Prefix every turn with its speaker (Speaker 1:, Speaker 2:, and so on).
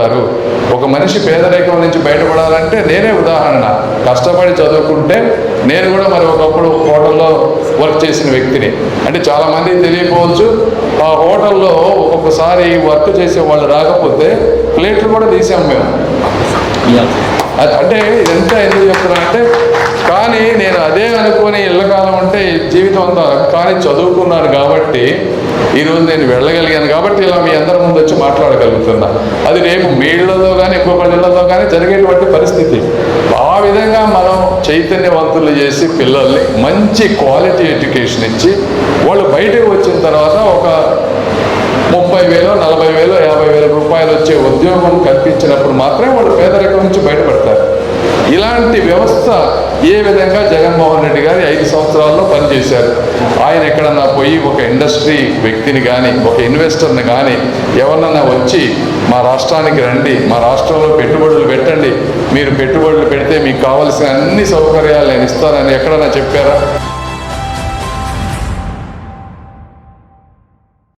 Speaker 1: బయటపడతారు ఒక మనిషి పేదరికం నుంచి బయటపడాలంటే నేనే ఉదాహరణ. కష్టపడి చదువుకుంటే నేను కూడా మరి ఒకప్పుడు హోటల్లో వర్క్ చేసిన వ్యక్తిని. అంటే చాలామంది తెలియకపోవచ్చు ఆ హోటల్లో ఒక్కొక్కసారి వర్క్ చేసే వాళ్ళు రాకపోతే ప్లేట్లు కూడా తీసాం మేము. అంటే ఎంత ఎందుకు చెప్తున్నా అంటే కానీ నేను అదే అనుకొని ఇళ్ళకాలం అంటే జీవితం అంతా కానీ చదువుకున్నాను కాబట్టి ఈరోజు నేను వెళ్ళగలిగాను కాబట్టి ఇలా మీ అందరి ముందు వచ్చి అది రేపు మీ కానీ ఎక్కువ ప్రజలలో కానీ జరిగేటువంటి పరిస్థితి. ఆ విధంగా మనం చైతన్యవంతులు చేసి పిల్లల్ని మంచి క్వాలిటీ ఎడ్యుకేషన్ ఇచ్చి వాళ్ళు బయటకు వచ్చిన తర్వాత ఒక ముప్పై వేలు నలభై వేలు యాభై వేల రూపాయలు వచ్చే ఉద్యోగం కల్పించినప్పుడు మాత్రమే వాళ్ళు పేదరికం నుంచి బయటపడతారు. ఇలాంటి వ్యవస్థ ఏ విధంగా జగన్మోహన్ రెడ్డి గారి ఐదు సంవత్సరాల్లో చేశారు. ఆయన ఎక్కడన్నా పోయి ఒక ఇండస్ట్రీ వ్యక్తిని కానీ ఒక ఇన్వెస్టర్ని కానీ ఎవరినన్నా వచ్చి మా రాష్ట్రానికి రండి మా రాష్ట్రంలో పెట్టుబడులు పెట్టండి మీరు పెట్టుబడులు పెడితే మీకు కావలసిన అన్ని సౌకర్యాలు నేను ఇస్తానని ఎక్కడన్నా చెప్పారా?